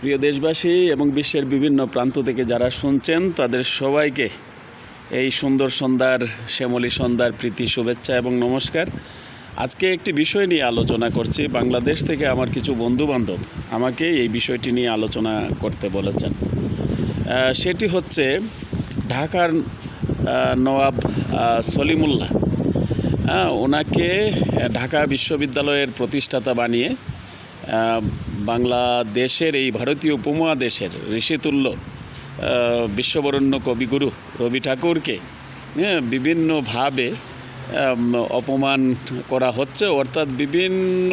প্রিয় দেশবাসী এবং বিশ্বের বিভিন্ন প্রান্ত থেকে যারা শুনছেন, তাদের সবাইকে এই সুন্দর সন্ধ্যার, শ্যামলী সন্ধ্যার প্রীতি শুভেচ্ছা এবং নমস্কার। আজকে একটি বিষয় নিয়ে আলোচনা করছি। বাংলাদেশ থেকে আমার কিছু বন্ধু বান্ধব আমাকে এই বিষয়টি নিয়ে আলোচনা করতে বলেছেন। সেটি হচ্ছে ঢাকার নওয়াব সলিমুল্লাহ। ওনাকে ঢাকা বিশ্ববিদ্যালয়ের প্রতিষ্ঠাতা বানিয়ে বাংলাদেশের এই ভারতীয় উপমহাদেশের ঋষিতুল্য বিশ্ববরণ্য কবিগুরু রবি ঠাকুরকে হ্যাঁ, বিভিন্নভাবে অপমান করা হচ্ছে। অর্থাৎ বিভিন্ন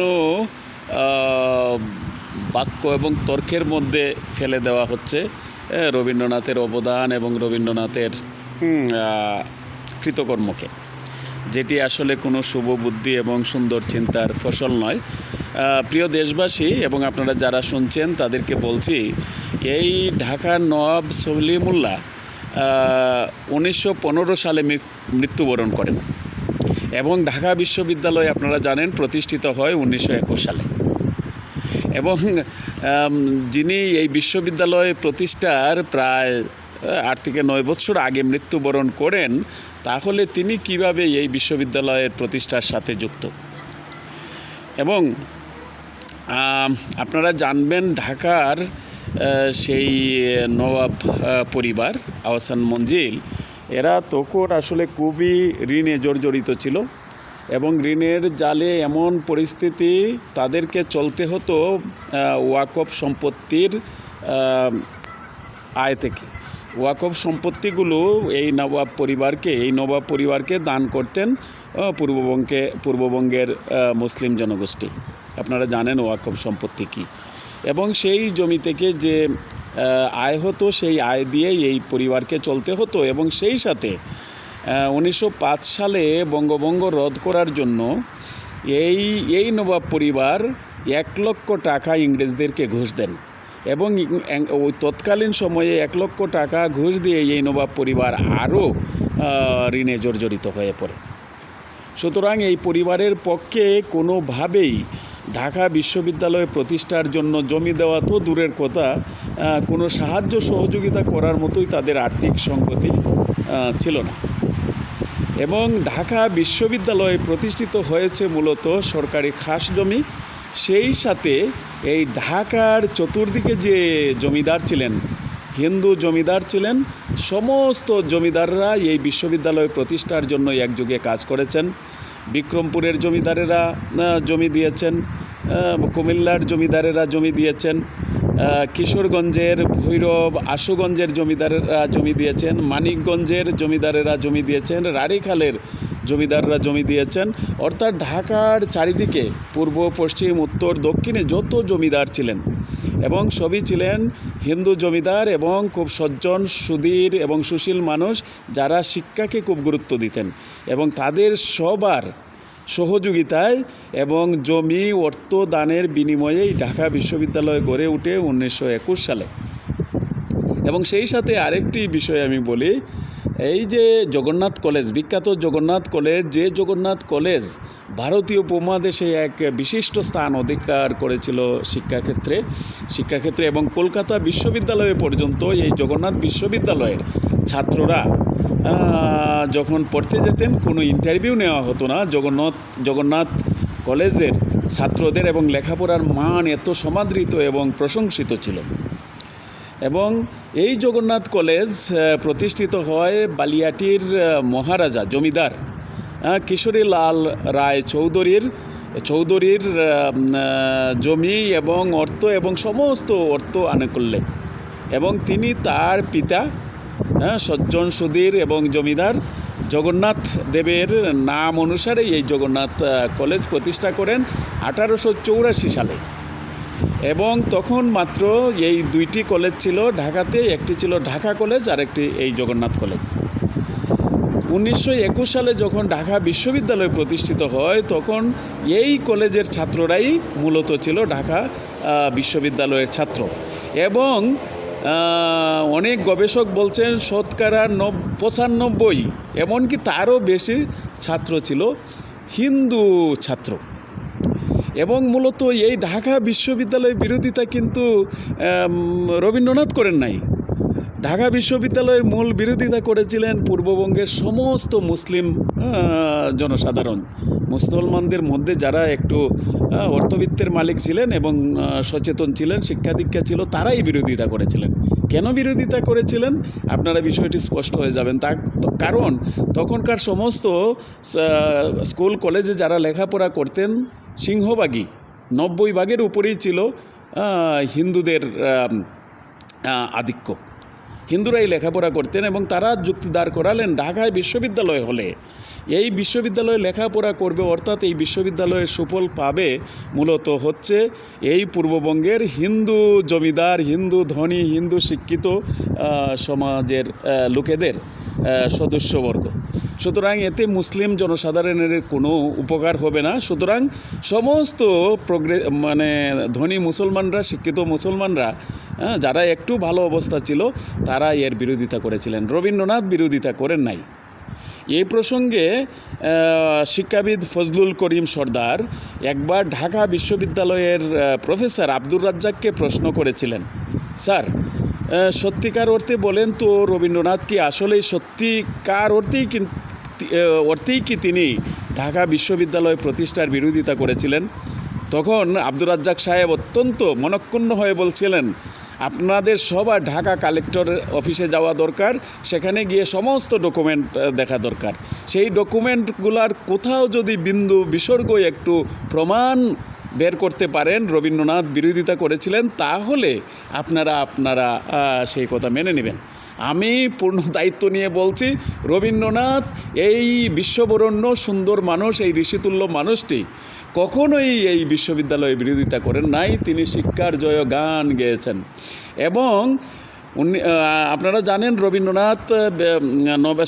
বাক্য এবং তর্কের মধ্যে ফেলে দেওয়া হচ্ছে রবীন্দ্রনাথের অবদান এবং রবীন্দ্রনাথের কৃতকর্মকে। যেটি আসলে কোনো শুভ বুদ্ধি এবং সুন্দর চিন্তার ফসল নয়। প্রিয় দেশবাসী এবং আপনারা যারা শুনছেন, তাদেরকে বলছি, এই ঢাকার নওয়াব সলিমুল্লাহ উনিশশো পনেরো সালে মৃত্যুবরণ করেন এবং ঢাকা বিশ্ববিদ্যালয় আপনারা জানেন প্রতিষ্ঠিত হয় উনিশশো একুশ সালে। এবং যিনি এই বিশ্ববিদ্যালয় প্রতিষ্ঠার প্রায় আট থেকে নয় বছর আগে মৃত্যুবরণ করেন, তাহলে তিনি কীভাবে এই বিশ্ববিদ্যালয়ের প্রতিষ্ঠার সাথে যুক্ত? এবং আপনারা জানবেন ঢাকার সেই নবাব পরিবার, আহসান মঞ্জিল, এরা তখন আসলে খুবই ঋণে জর্জরিত ছিল এবং ঋণের জালে এমন পরিস্থিতি তাদেরকে চলতে হতো ওয়াকফ সম্পত্তির আয় থেকে। ওয়াকফ সম্পত্তিগুলো এই নবাব পরিবারকে, এই নবাব পরিবারকে দান করতেন পূর্ববঙ্গে, পূর্ববঙ্গের মুসলিম জনগোষ্ঠী। আপনারা জানেন ওয়াকফ সম্পত্তি কী। এবং সেই জমি থেকে যে আয় হতো, সেই আয় দিয়ে এই পরিবারকে চলতে হতো। এবং সেই সাথে উনিশশো পাঁচ সালে বঙ্গভঙ্গ রদ করার জন্য এই এই নবাব পরিবার এক লক্ষ টাকা ইংরেজদেরকে ঘুষ দেন। এবং ওই তৎকালীন সময়ে এক লক্ষ টাকা ঘুষ দিয়ে এই নবাব পরিবার আরও ঋণে জর্জরিত হয়ে পড়ে। সুতরাং এই পরিবারের পক্ষে কোনোভাবেই ঢাকা বিশ্ববিদ্যালয় প্রতিষ্ঠার জন্য জমি দেওয়া তো দূরের কথা কোনো সাহায্য সহযোগিতা করার মতোই তাদের আর্থিক সংগতি ছিল না। এবং ঢাকা বিশ্ববিদ্যালয় প্রতিষ্ঠিত হয়েছে মূলত সরকারি খাস জমি সেই সাথে এই ঢাকার চতুর্দিকে যে জমিদার ছিলেন, হিন্দু জমিদার ছিলেন, সমস্ত জমিদাররা এই বিশ্ববিদ্যালয় প্রতিষ্ঠার জন্য একযোগে কাজ করেছেন। বিক্রমপুরের জমিদারেরা জমি দিয়েছেন কুমিল্লার জমিদারেরা জমি দিয়েছেন কিশোরগঞ্জের ভৈরব আশুগঞ্জের জমিদারেরা জমি দিয়েছেন, মানিকগঞ্জের জমিদারেরা জমি দিয়েছেন, রাড়িখালের জমিদাররা জমি দিয়েছেন। অর্থাৎ ঢাকার চারিদিকে পূর্ব, পশ্চিম, উত্তর, দক্ষিণে যত জমিদার ছিলেন এবং সবই ছিলেন হিন্দু জমিদার এবং খুব সজ্জন, সুধীর এবং সুশীল মানুষ যারা শিক্ষাকে খুব গুরুত্ব দিতেন এবং তাদের সবার সহযোগিতায় এবং জমি, অর্থ, দানের বিনিময়েই ঢাকা বিশ্ববিদ্যালয় গড়ে উঠে উনিশশো একুশ সালে। এবং সেই সাথে আরেকটি বিষয় আমি বলি, এই যে জগন্নাথ কলেজ, বিখ্যাত জগন্নাথ কলেজ, যে জগন্নাথ কলেজ ভারতীয় উপমহাদেশে এক বিশিষ্ট স্থান অধিকার করেছিল শিক্ষাক্ষেত্রে শিক্ষাক্ষেত্রে এবং কলকাতা বিশ্ববিদ্যালয়ে পর্যন্ত এই জগন্নাথ বিশ্ববিদ্যালয়ের ছাত্ররা যখন পড়তে যেতেন, কোনো ইন্টারভিউ নেওয়া হতো না। জগন্নাথ জগন্নাথ কলেজের ছাত্রদের এবং লেখাপড়ার মান এত সমাদৃত এবং প্রশংসিত ছিল। এবং এই জগন্নাথ কলেজ প্রতিষ্ঠিত হয় বালিয়াটির মহারাজা, জমিদার কিশোরী লাল রায় চৌধুরীর চৌধুরীর জমি এবং অর্থ এবং সমস্ত অর্থ আনুকূল্যে এবং তিনি তার পিতা হ্যাঁ সজ্জন সুধীর এবং জমিদার জগন্নাথ দেবের নাম অনুসারে এই জগন্নাথ কলেজ প্রতিষ্ঠা করেন আঠারোশো চৌরাশি সালে। এবং তখন মাত্র এই দুইটি কলেজ ছিল ঢাকাতে, একটি ছিল ঢাকা কলেজ আর একটি এই জগন্নাথ কলেজ। উনিশশো একুশ সালে যখন ঢাকা বিশ্ববিদ্যালয় প্রতিষ্ঠিত হয়, তখন এই কলেজের ছাত্ররাই মূলত ছিল ঢাকা বিশ্ববিদ্যালয়ের ছাত্র। এবং অনেক গবেষক বলছেন শতকরা নব পঁচানব্বই, এমনকি তারও বেশি ছাত্র ছিল, হিন্দু ছাত্র। এবং মূলত এই ঢাকা বিশ্ববিদ্যালয়ের বিরোধিতা কিন্তু রবীন্দ্রনাথ করেন নাই। ঢাকা বিশ্ববিদ্যালয়ের মূল বিরোধিতা করেছিলেন পূর্ববঙ্গের সমস্ত মুসলিম জনসাধারণ। মুসলমানদের মধ্যে যারা একটু অর্থবিত্তের মালিক ছিলেন এবং সচেতন ছিলেন শিক্ষা দীক্ষা ছিল, তারাই বিরোধিতা করেছিলেন। কেন বিরোধিতা করেছিলেন? আপনারা বিষয়টি স্পষ্ট হয়ে যাবেন। তা কারণ, তখনকার সমস্ত স্কুল, কলেজে যারা লেখাপড়া করতেন, সিংহভাগই, নব্বই ভাগের উপরেই ছিল হিন্দুদের আধিক্য। হিন্দুরাই লেখাপড়া করতেন এবং তারা যুক্তি দাঁড় করালেন ঢাকায় বিশ্ববিদ্যালয় হলে। এই বিশ্ববিদ্যালয়ে লেখাপড়া করবে অর্থাৎ এই বিশ্ববিদ্যালয়ের সুফল পাবে মূলত হচ্ছে এই পূর্ববঙ্গের হিন্দু জমিদার, হিন্দু ধনী, হিন্দু শিক্ষিত সমাজের লোকেদের সদস্যবর্গ। সুতরাং এতে মুসলিম জনসাধারণের কোনো উপকার হবে না। সুতরাং সমস্ত প্রগ্রে মানে ধনী মুসলমানরা, শিক্ষিত মুসলমানরা যারা একটু ভালো অবস্থা ছিল তারা এর বিরোধিতা করেছিলেন। রবীন্দ্রনাথ বিরোধিতা করেন নাই। এই প্রসঙ্গে শিক্ষাবিদ ফজলুল করিম সর্দার একবার ঢাকা বিশ্ববিদ্যালয়ের প্রফেসর আব্দুর রাজ্জাককে প্রশ্ন করেছিলেন, স্যার সত্যিকার অর্থে বলেন তো রবীন্দ্রনাথ কি আসলেই সত্যিকার অর্থেই কি অর্থেই কি তিনি ঢাকা বিশ্ববিদ্যালয় প্রতিষ্ঠার বিরোধিতা করেছিলেন? তখন আব্দুর রাজ্জাক সাহেব অত্যন্ত মনক্ষুণ্ণ হয়ে বলছিলেন আপনাদের সবার ঢাকা কালেক্টর অফিসে যাওয়া দরকার, সেখানে গিয়ে সমস্ত ডকুমেন্ট দেখা দরকার। সেই ডকুমেন্টগুলার কোথাও যদি বিন্দু বিসর্গ একটু প্রমাণ বের করতে পারেন, রবীন্দ্রনাথ বিরোধিতা করেছিলেন, তাহলে আপনারা আপনারা সেই কথা মেনে নেবেন। আমি পূর্ণ দায়িত্ব নিয়ে বলছি, রবীন্দ্রনাথ এই বিশ্ববরণ্য সুন্দর মানুষ, এই ঋষিতুল্য মানুষটি কখনোই এই বিশ্ববিদ্যালয়ে বিরোধিতা করেন নাই, তিনি শিক্ষার জয় গান গেয়েছেন। এবং উনি আপনারা জানেন রবীন্দ্রনাথ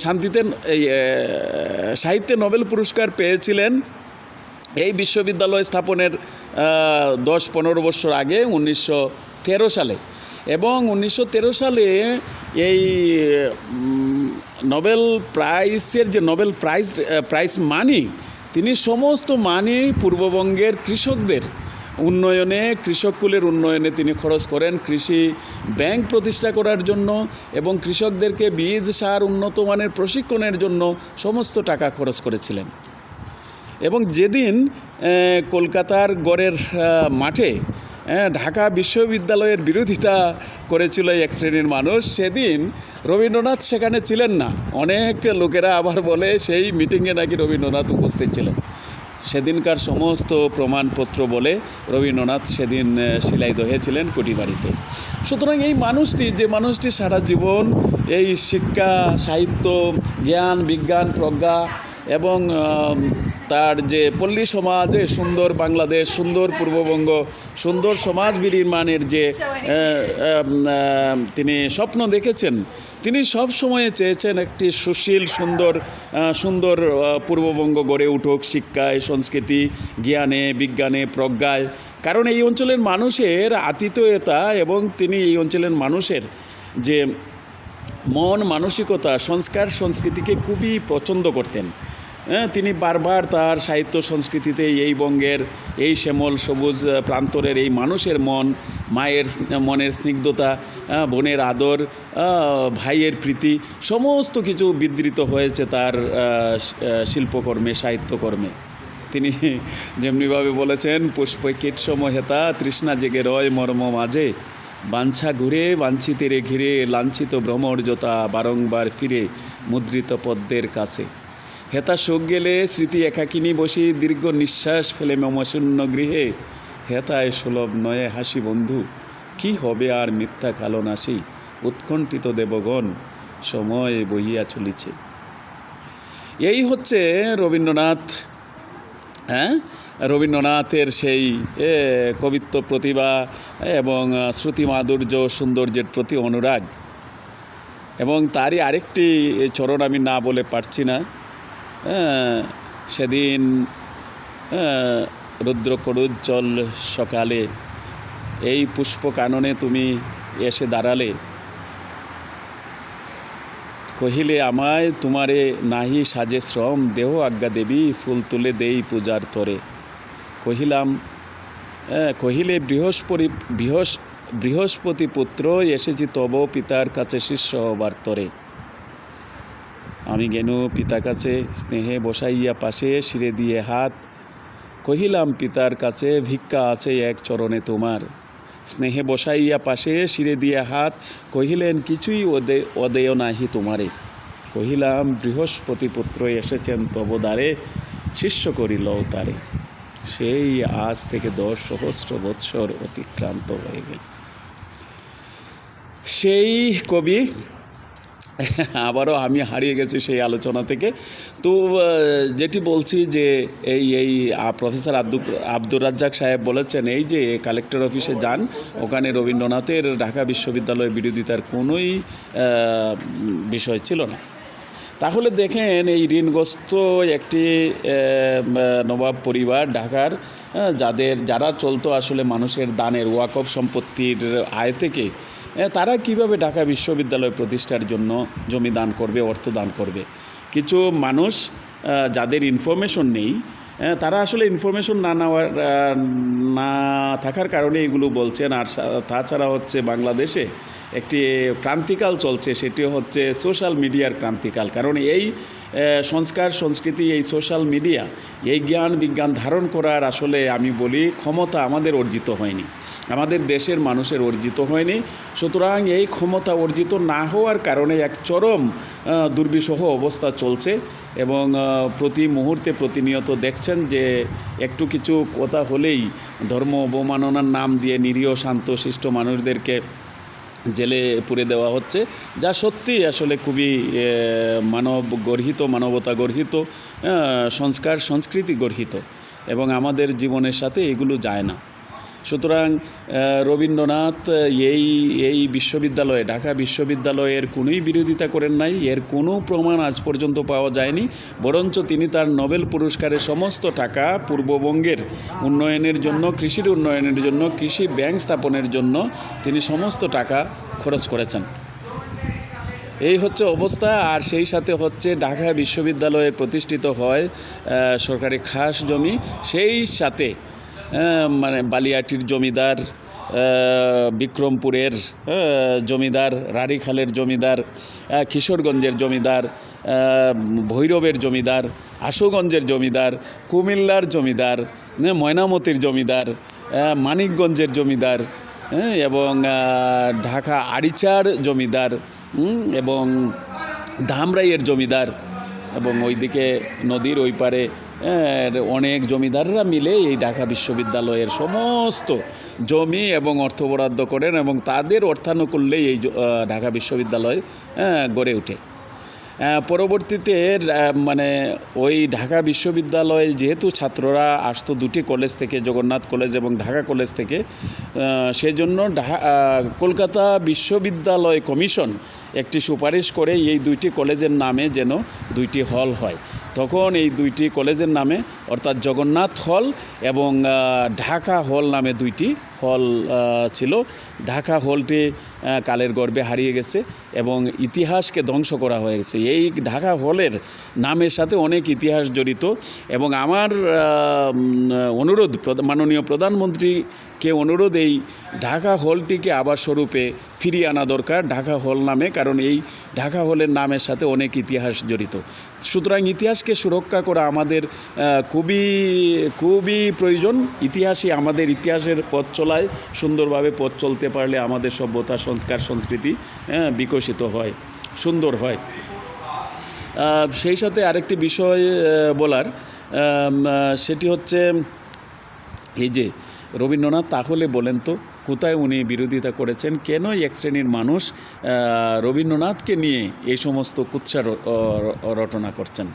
শান্তিতে, এই সাহিত্যে নোবেল পুরস্কার পেয়েছিলেন। এই বিশ্ববিদ্যালয় স্থাপনের দশ পনেরো বছর আগে, উনিশশো তেরো সালে। এবং উনিশশো তেরো সালে এই নোবেল প্রাইজের যে নোবেল প্রাইজ প্রাইজ মানি তিনি সমস্ত মানি পূর্ববঙ্গের কৃষকদের উন্নয়নে কৃষককুলের উন্নয়নে তিনি খরচ করেন। কৃষি ব্যাংক প্রতিষ্ঠা করার জন্য এবং কৃষকদেরকে বীজ, সার, উন্নত মানের প্রশিক্ষণের জন্য সমস্ত টাকা খরচ করেছিলেন। এবং যেদিন কলকাতার গড়ের মাঠে ঢাকা বিশ্ববিদ্যালয়ের বিরোধিতা করেছিল এক শ্রেণির মানুষ। সেদিন রবীন্দ্রনাথ সেখানে ছিলেন না। অনেক লোকেরা আবার বলে সেই মিটিংয়ে নাকি রবীন্দ্রনাথ উপস্থিত ছিলেন। সেদিনকার সমস্ত প্রমাণপত্র বলে রবীন্দ্রনাথ সেদিন আহ, শিলাইদ হয়েছিলেন কুটিবাড়িতে সুতরাং এই মানুষটি যে মানুষটি সারা জীবন এই শিক্ষা সাহিত্য জ্ঞান বিজ্ঞান প্রজ্ঞা এবং তার যে পল্লী সমাজে সুন্দর বাংলাদেশ সুন্দর পূর্ববঙ্গ সুন্দর সমাজ বিনির্মাণের যে তিনি স্বপ্ন দেখেছেন। তিনি সব সময়ে চেয়েছেন একটি সুশীল সুন্দর সুন্দর পূর্ববঙ্গ গড়ে উঠুক শিক্ষায় সংস্কৃতি জ্ঞানে বিজ্ঞানে প্রজ্ঞায়। কারণ এই অঞ্চলের মানুষের আতিথেয়তা এবং তিনি এই অঞ্চলের মানুষের যে মন মানসিকতা সংস্কার সংস্কৃতিকে খুবই পছন্দ করতেন। তিনি বারবার তার সাহিত্য সংস্কৃতিতে এই বঙ্গের এই শ্যামল সবুজ প্রান্তরের এই মানুষের মন, মায়ের মনের স্নিগ্ধতা বোনের আদর ভাইয়ের প্রীতি, সমস্ত কিছু বিদৃত হয়েছে তার শিল্পকর্মে, সাহিত্যকর্মে। তিনি যেমনিভাবে বলেছেন, পুষ্পকীট সমহেতা, তৃষ্ণা জেগে রয় মর্ম মাঝে। বাঞ্ছা ঘুরে বাঞ্ছিতেরে ঘিরে, লাঞ্ছিত ভ্রমর্যতা বারংবার ফিরে, মুদ্রিত পদ্মের কাছে। হেতা শোক গেলে স্মৃতি একাকিনী বসি দীর্ঘ নিঃশ্বাস ফেলে মমশূন্য গৃহে। হেতায় সুলভ নয়ে হাসি বন্ধু, কি হবে আর মিথ্যা কালো নাসি, উৎকণ্ঠিত দেবগণ, সময় বহিয়া চলিছে। এই হচ্ছে রবীন্দ্রনাথ হ্যাঁ? রবীন্দ্রনাথের সেই কবিত্ব প্রতিভা এবং শ্রুতি মাধুর্য সৌন্দর্যের প্রতি অনুরাগ। এবং তারই আরেকটি চরণ আমি না বলে পারছি না। সেদিন হ্যাঁ, রুদ্র করুজ্জ্বল সকালে এই পুষ্প কাননে তুমি এসে দাঁড়ালে। কহিলে আমায় তোমারে নাহি সাজে শ্রম দেহ আজ্ঞা দেবী ফুল তুলে দেই পূজার তরে। কহিলাম কহিলে বৃহস্পতি বৃহস বৃহস্পতি পুত্র এসেছি তব পিতার কাছে শিষ্য হবার তরে। আমি গেনু পিতা কাছে স্নেহে বসাইয়া পাশে শিরে দিয়ে হাত কহিলাম, পিতার কাছে ভিক্ষা আছে এক চরণে তোমার। স্নেহে বসাইয়া পাশে শিরে দিয়ে হাত কহিলেন, কিছুই ওদে অদেয় নাহি তোমারে। কহিলাম, বৃহস্পতি পুত্র এসেছেন তবদারে শিষ্য করিল তারে। সেই আজ থেকে দশ সহস্র বৎসর অতিক্রান্ত হয়ে গেল। সেই কবি আবারও আমি হারিয়ে গেছি সেই আলোচনা থেকে। তো যেটি বলছি যে এই এই প্রফেসর আব্দুল, আব্দুর রাজ্জাক সাহেব বলেছেন, এই যে কালেক্টর অফিসে যান, ওখানে রবীন্দ্রনাথের ঢাকা বিশ্ববিদ্যালয়ের বিরোধিতার কোনোই বিষয় ছিল না। তাহলে দেখেন, এই ঋণগ্রস্ত একটি নবাব পরিবার ঢাকার যাদের, যারা চলতো আসলে মানুষের দানের, ওয়াকফ সম্পত্তির আয় থেকে তারা কীভাবে ঢাকা বিশ্ববিদ্যালয় প্রতিষ্ঠার জন্য জমি দান করবে, অর্থ দান করবে? কিছু মানুষ যাদের ইনফরমেশন নেই তারা আসলে ইনফরমেশন না নেওয়ার না থাকার কারণে এগুলো বলছেন। আর তাছাড়া হচ্ছে বাংলাদেশে একটি ক্রান্তিকাল চলছে, সেটি হচ্ছে সোশ্যাল মিডিয়ার ক্রান্তিকাল। কারণ এই সংস্কার সংস্কৃতি, এই সোশ্যাল মিডিয়া এই জ্ঞান বিজ্ঞান ধারণ করার আসলে আমি বলি ক্ষমতা আমাদের অর্জিত হয়নি। আমাদের দেশের মানুষের অর্জিত হয়নি। সুতরাং এই ক্ষমতা অর্জিত না হওয়ার কারণে এক চরম দুর্বিষহ অবস্থা চলছে এবং প্রতি মুহূর্তে প্রতিনিয়ত দেখছেন যে একটু কিছু কথা হলেই ধর্ম অবমাননার নাম দিয়ে নিরীহ, শান্ত, শিষ্ট মানুষদেরকে জেলে পুরে দেওয়া হচ্ছে, যা সত্যি আসলে খুবই মানব গর্হিত, মানবতা গর্হিত সংস্কার, সংস্কৃতি গর্হিত এবং আমাদের জীবনের সাথে এগুলো যায় না। সুতরাং রবীন্দ্রনাথ এই এই বিশ্ববিদ্যালয়ে, ঢাকা বিশ্ববিদ্যালয়ের কোনোই বিরোধিতা করেন নাই, এর কোনো প্রমাণ আজ পর্যন্ত পাওয়া যায়নি, বরঞ্চ তিনি তার নোবেল পুরস্কারের সমস্ত টাকা পূর্ববঙ্গের উন্নয়নের জন্য, কৃষির উন্নয়নের জন্য, কৃষি ব্যাংক স্থাপনের জন্য তিনি সমস্ত টাকা খরচ করেছেন। এই হচ্ছে অবস্থা, আর সেই সাথে হচ্ছে ঢাকা বিশ্ববিদ্যালয়ে প্রতিষ্ঠিত হয় সরকারি খাস জমি, সেই সাথে মানে বালিয়াটির জমিদার বিক্রমপুরের জমিদার, রাড়িখালের জমিদার কিশোরগঞ্জের জমিদার ভৈরবের জমিদার, আশুগঞ্জের জমিদার, কুমিল্লার জমিদার ময়নামতির জমিদার মানিকগঞ্জের জমিদার এবং ঢাকা আড়িচার জমিদার এবং ধামরাইয়ের জমিদার, এবং ওইদিকে নদীর ওই পারে অনেক জমিদাররা মিলে এই ঢাকা বিশ্ববিদ্যালয়ের সমস্ত জমি এবং অর্থ বরাদ্দ করেন এবং তাদের অর্থানুকূল্যেই এই ঢাকা বিশ্ববিদ্যালয় গড়ে ওঠে। পরবর্তীতে মানে ওই ঢাকা বিশ্ববিদ্যালয়ে যেহেতু ছাত্ররা আসতো দুটি কলেজ থেকে, জগন্নাথ কলেজ এবং ঢাকা কলেজ থেকে সেজন্য কলকাতা বিশ্ববিদ্যালয় কমিশন একটি সুপারিশ করে এই দুইটি কলেজের নামে যেন দুইটি হল হয়। তখন এই দুইটি কলেজের নামে অর্থাৎ জগন্নাথ হল এবং ঢাকা হল নামে দুইটি হল ছিল। ঢাকা হলটি কালের গর্বে হারিয়ে গেছে এবং ইতিহাসকে ধ্বংস করা হয়েছে এই ঢাকা হলের নামের সাথে অনেক ইতিহাস জড়িত এবং আমার অনুরোধ মাননীয় প্রধানমন্ত্রীকে অনুরোধ, এই ঢাকা হলটিকে আবার স্বরূপে ফিরিয়ে আনা দরকার ঢাকা হল নামে, কারণ এই ঢাকা হলের নামের সাথে অনেক ইতিহাস জড়িত। সুতরাং ইতিহাসকে সুরক্ষা করা আমাদের খুবই খুবই প্রয়োজন। ইতিহাসই আমাদের ইতিহাসের পথ চলায় সুন্দরভাবে পথ চলতে পারলে আমাদের সভ্যতা সংস্কার সংস্কৃতি হ্যাঁ, বিকশিত হয় সুন্দর হয়। সেই সাথে আরেকটি বিষয় বলার সেটি হচ্ছে এই যে রবীন্দ্রনাথ তাহলে বলেন তো কোথায় উনি বিরোধিতা করেছেন? কেন এক শ্রেণির মানুষ রবীন্দ্রনাথকে নিয়ে এই সমস্ত কুৎসা রটনা করছেন?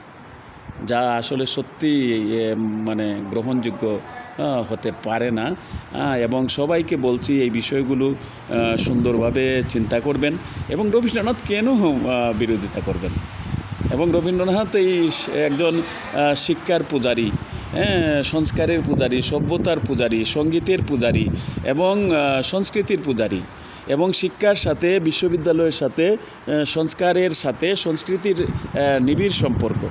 যা আসলে সত্যি মানে গ্রহণযোগ্য হতে পারে না। এবং সবাইকে বলছি এই বিষয়গুলো সুন্দরভাবে চিন্তা করবেন এবং রবীন্দ্রনাথ কেন বিরোধিতা করবেন? এবং রবীন্দ্রনাথ এই একজন শিক্ষার পূজারী হ্যাঁ সংস্কারের পূজারী, সভ্যতার পূজারী, সঙ্গীতের পূজারী এবং সংস্কৃতির পূজারী এবং শিক্ষার সাথে, বিশ্ববিদ্যালয়ের সাথে সংস্কারের সাথে, সংস্কৃতির নিবিড় সম্পর্ক।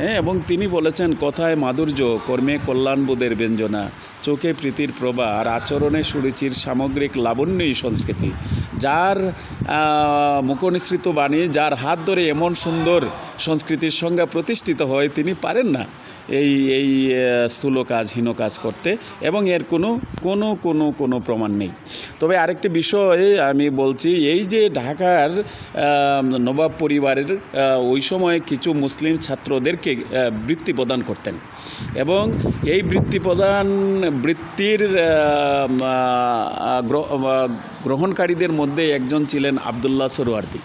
হ্যাঁ এবং তিনি বলেছেন, কথায় মাধুর্য, কর্মে কল্যাণবোধের ব্যঞ্জনা, চোখে প্রীতির প্রভা আর আচরণে সুরুচির সামগ্রিক লাবণ্যই সংস্কৃতি। যার মুখনিসৃত বাণী, যার হাত ধরে এমন সুন্দর সংস্কৃতির সংজ্ঞা প্রতিষ্ঠিত হয়, তিনি পারেন না এই এই স্থূল কাজ, হীন কাজ করতে, এবং এর কোনো কোনো কোনো কোনো প্রমাণ নেই। তবে আরেকটি বিষয় আমি বলছি, এই যে ঢাকার নবাব পরিবারের ওই সময় কিছু মুসলিম ছাত্রদেরকে আহ, বৃত্তি প্রদান করতেন। এবং এই বৃত্তি প্রদান বৃত্তির গ্রহণকারীদের মধ্যে একজন ছিলেন আবদুল্লাহ সরোয়ার্দি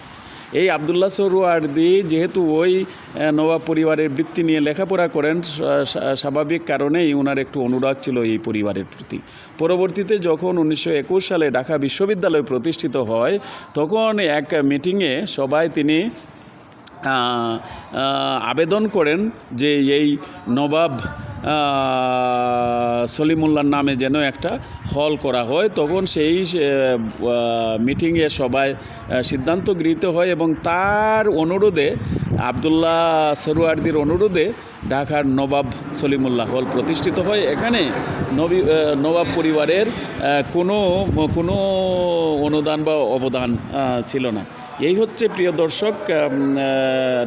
এই আবদুল্লাহ সরোয়ার্দি যেহেতু ওই নবাব পরিবারের বৃত্তি নিয়ে লেখাপড়া করেন স্বা- স্বা- স্বাভাবিক কারণেই ওনার একটু অনুরাগ ছিল এই পরিবারের প্রতি। পরবর্তীতে যখন উনিশশো একুশ সালে ঢাকা বিশ্ববিদ্যালয় প্রতিষ্ঠিত হয় তখন এক মিটিংয়ে সবাই তিনি আবেদন করেন যে এই নবাব সলিমুল্লার নামে যেন একটা হল করা হয়। তখন সেই মিটিংয়ে সবাই সিদ্ধান্ত গৃহীত হয় এবং তার অনুরোধে, আবদুল্লাহ সরুয়ার্দির অনুরোধে ঢাকার নবাব সলিমুল্লাহ হল প্রতিষ্ঠিত হয়। এখানে নবী নবাব পরিবারের কোনো কোনো অনুদান বা অবদান ছিল না। এই হচ্ছে প্রিয় দর্শক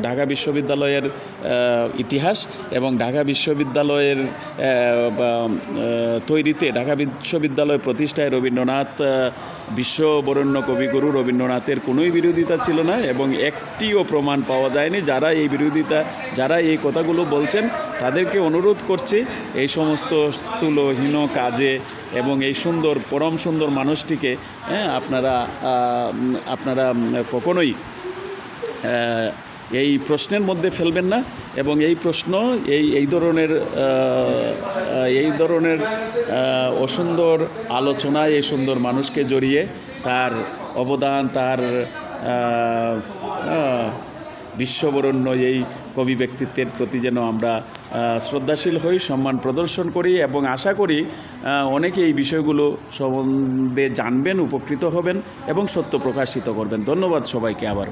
ঢাকা বিশ্ববিদ্যালয়ের ইতিহাস এবং ঢাকা বিশ্ববিদ্যালয়ের তৈরিতে ঢাকা বিশ্ববিদ্যালয় প্রতিষ্ঠায় রবীন্দ্রনাথ বিশ্ববরণ্য কবিগুরু রবীন্দ্রনাথের কোনোই বিরোধিতা ছিল না এবং একটিও প্রমাণ পাওয়া যায়নি। যারা এই বিরোধিতা, যারা এই কথাগুলো বলছেন, তাদেরকে অনুরোধ করছি, এই সমস্ত স্থূলহীন কাজে এবং এই সুন্দর, পরম সুন্দর মানুষটিকে হ্যাঁ আপনারা আপনারা কখনোই এই প্রশ্নের মধ্যে ফেলবেন না। এবং এই প্রশ্ন, এই এই ধরনের এই ধরনের অসুন্দর আলোচনায় এই সুন্দর মানুষকে জড়িয়ে তার অবদান, তার বিশ্ববরণ্য এই কবি ব্যক্তিত্বের প্রতি যেন আমরা শ্রদ্ধাশীল হই, সম্মান প্রদর্শন করি এবং আশা করি অনেকে এই বিষয়গুলো সম্বন্ধে জানবেন, উপকৃত হবেন এবং সত্য প্রকাশিত করবেন। ধন্যবাদ সবাইকে আবার